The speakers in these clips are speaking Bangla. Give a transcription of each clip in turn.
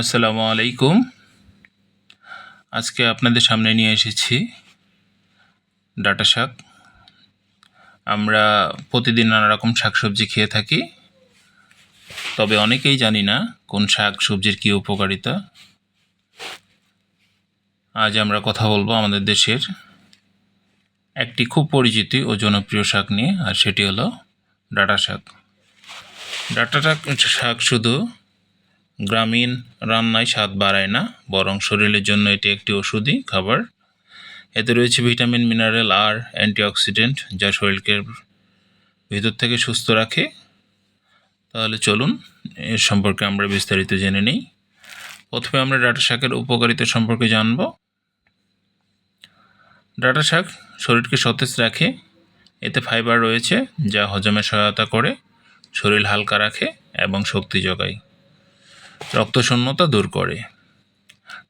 আসসালামু আলাইকুম। আজকে আপনাদের সামনে নিয়ে এসেছি ডাটা শাক। আমরা প্রতিদিন নানা রকম শাকসবজি খেয়ে থাকি, তবে অনেকেই জানি না কোন শাক সবজির কী উপকারিতা। আজ আমরা কথা বলব আমাদের দেশের একটি খুব পরিচিত ও জনপ্রিয় শাক নিয়ে, আর সেটি হলো ডাটা শাক। ডাটা শাক শাক শুধু গ্রামীণ রান্নায় স্বাদ বাড়ায় না, বরং শরীরের জন্য এটি একটি ওষুধি খাবার। এতে রয়েছে ভিটামিন, মিনারেল, আর অ্যান্টিঅক্সিডেন্ট, যা শরীরকে ভিতর থেকে সুস্থ রাখে। তাহলে চলুন এর সম্পর্কে আমরা বিস্তারিত জেনে নিই। প্রথমে আমরা ডাটা শাকের উপকারিতা সম্পর্কে জানব। ডাটা শাক শরীরকে সতেজ রাখে, এতে ফাইবার রয়েছে, যা হজমে সহায়তা করে, শরীর হালকা রাখে এবং শক্তি যোগায়। রক্তশূন্যতা দূর করে।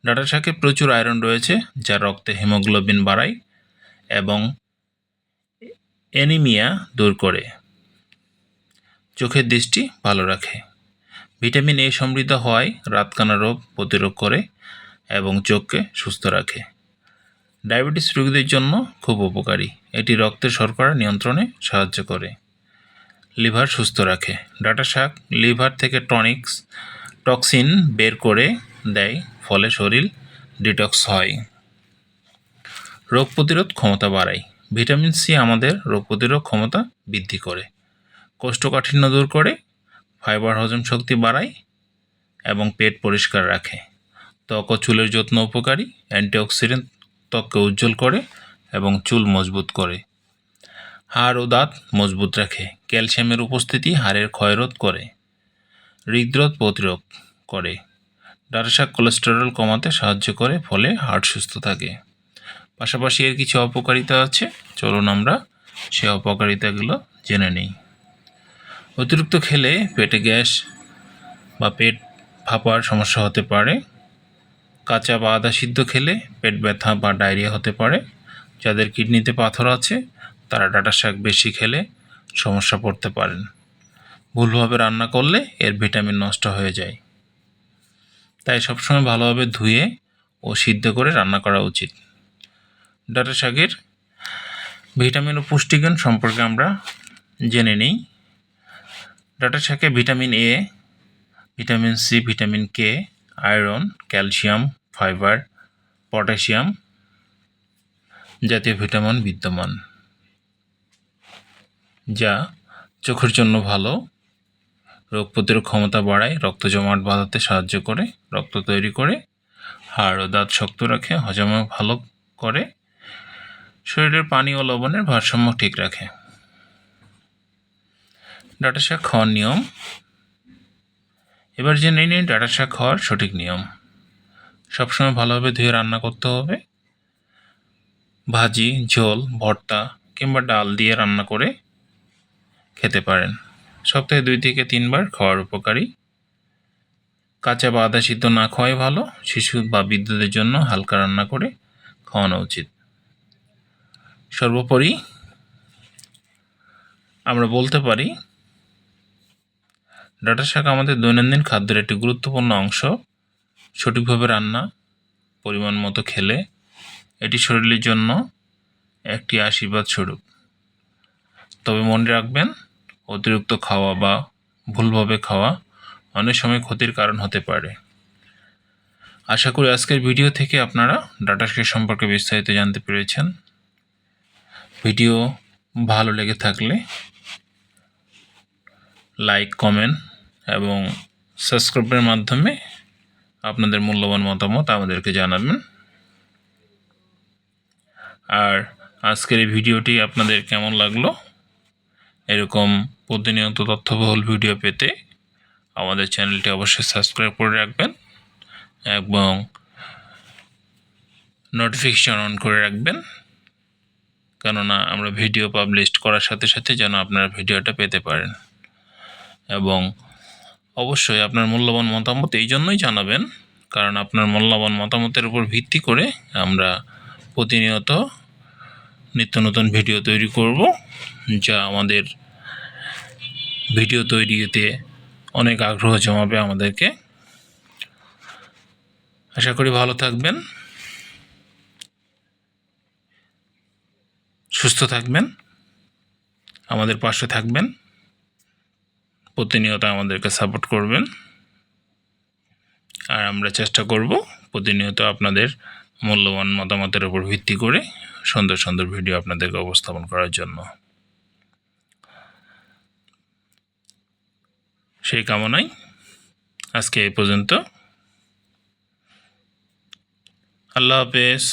ডাটা শাকে প্রচুর আয়রন রয়েছে যা রক্তে হিমোগ্লোবিন বাড়ায় এবং অ্যানিমিয়া দূর করে। চোখের দৃষ্টি ভালো রাখে। ভিটামিন এ সমৃদ্ধ হওয়ায় রাতকানা রোগ প্রতিরোধ করে এবং চোখকে সুস্থ রাখে। ডায়াবেটিস রোগীদের জন্য খুব উপকারী। এটি রক্তের শর্করা নিয়ন্ত্রণে সাহায্য করে। লিভার সুস্থ রাখে। ডাটা শাক, লিভার থেকে টনিক্স টক্সিন বের করে দেয়, ফলে শরীর ডিটক্স হয়। রোগ প্রতিরোধ ক্ষমতা বাড়ায়। ভিটামিন সি আমাদের রোগ প্রতিরোধ ক্ষমতা বৃদ্ধি করে। কোষ্ঠকাঠিন্য দূর করে, ফাইবার হজম শক্তি বাড়ায় এবং পেট পরিষ্কার রাখে। ত্বক ও চুলের যত্ন উপকারী, অ্যান্টিঅক্সিডেন্ট ত্বককে উজ্জ্বল করে এবং চুল মজবুত করে। হাড় ও দাঁত মজবুত রাখে। ক্যালসিয়ামের উপস্থিতি হাড়ের ক্ষয়রোধ করে। হৃদরোধ প্রতিরোধ করে। ডাটা শাক কোলেস্টেরল কমাতে সাহায্য করে, ফলে হার্ট সুস্থ থাকে। পাশাপাশি এর কিছু অপকারিতা আছে। চলুন আমরা সে অপকারিতাগুলো জেনে নিই। অতিরিক্ত খেলে পেটে গ্যাস বা পেট ফাঁপার সমস্যা হতে পারে। কাঁচা বা আদা সিদ্ধ খেলে পেট ব্যথা বা ডায়রিয়া হতে পারে। যাদের কিডনিতে পাথর আছে, তারা ডাটা শাক বেশি খেলে সমস্যা পড়তে পারেন। ভুলভাবে রান্না করলে এর ভিটামিন নষ্ট হয়ে যায়। তাই সবসময় ভালোভাবে ধুয়ে ও সিদ্ধ করে রান্না করা উচিত। ডাটা শাকের ভিটামিন ও পুষ্টিগুণ সম্পর্কে আমরা জেনে নিই। ডাটা শাকে vitamin A, vitamin C, vitamin K, iron, calcium, fibre, potassium জাতীয় ভিটামিন বিদ্যমান, যা চোখের জন্য ভালো রোগ প্রতিরোধ ক্ষমতা বাড়ায়, রক্ত জমাট বাঁধাতে সাহায্য করে, রক্ত তৈরি করে, হাড় ও দাঁত শক্ত রাখে হজম ভালো করে, শরীরের পানি ও লবণের ভারসাম্য ঠিক রাখে। ডাটা শাক খাওয়ার নিয়ম। এবার জেনে নিন ডাটা শাক খাওয়ার সঠিক নিয়ম। সবসময় ভালোভাবে ধুয়ে রান্না করতে হবে। ভাজি, ঝোল, ভর্তা কিংবা ডাল দিয়ে রান্না করে খেতে পারেন। সপ্তাহে দুই থেকে তিনবার খাওয়ার উপকারী। কাঁচা বা আদা সিদ্ধ না খাওয়াই ভালো, শিশু বা বিদ্যুতের জন্য হালকা রান্না করে খাওয়ানো উচিত। সর্বোপরি আমরা বলতে পারি, ডাটা শাক আমাদের দৈনন্দিন খাদ্যের একটি গুরুত্বপূর্ণ অংশ। সঠিকভাবে রান্না, পরিমাণ মতো খেলে এটি শরীরের জন্য একটি আশীর্বাদ স্বরূপ। তবে মনে রাখবেন অতিরিক্ত খাওয়া বা ভুলভাবে খাওয়া অনেক সময় ক্ষতির কারণ হতে পারে। আশা করি আজকের ভিডিও থেকে আপনারা ডাটা শেষ সম্পর্কে বিস্তারিত জানতে পেরেছেন। ভিডিও ভালো লেগে থাকলে লাইক, কমেন্ট এবং সাবস্ক্রাইবের মাধ্যমে আপনাদের মূল্যবান মতামত আমাদেরকে জানাবেন। আর আজকের এই ভিডিওটি আপনাদের কেমন লাগল? এরকম প্রতিনিয়ত তথ্যবহুল ভিডিও পেতে আমাদের চ্যানেলটি অবশ্যই সাবস্ক্রাইব করে রাখবেন এবং নোটিফিকেশন অন করে রাখবেন। কেননা আমরা ভিডিও পাবলিশ করার সাথে সাথে যেন আপনারা ভিডিওটা পেতে পারেন। এবং অবশ্যই আপনার মূল্যবান মতামত এই জন্যই জানাবেন, কারণ আপনার মূল্যবান মতামতের উপর ভিত্তি করে আমরা প্রতিনিয়ত নিত্য নতুন ভিডিও তৈরি করব, যা আমাদের ভিডিও তৈরিতে অনেক আগ্রহ জমাবে আমাদেরকে। আশা করি ভালো থাকবেন। সুস্থ থাকবেন। আমাদের পাশে থাকবেন। প্রতিনিয়ত আমাদেরকে সাপোর্ট করবেন। আর আমরা চেষ্টা করব প্রতিনিয়ত আপনাদের মূল্যবান মতামতের উপর ভিত্তি করে সুন্দর সুন্দর ভিডিও আপনাদেরকে উপস্থাপন করার জন্য। সেই কামনাই আজকে এই পর্যন্ত। আল্লাহ হাফেজ।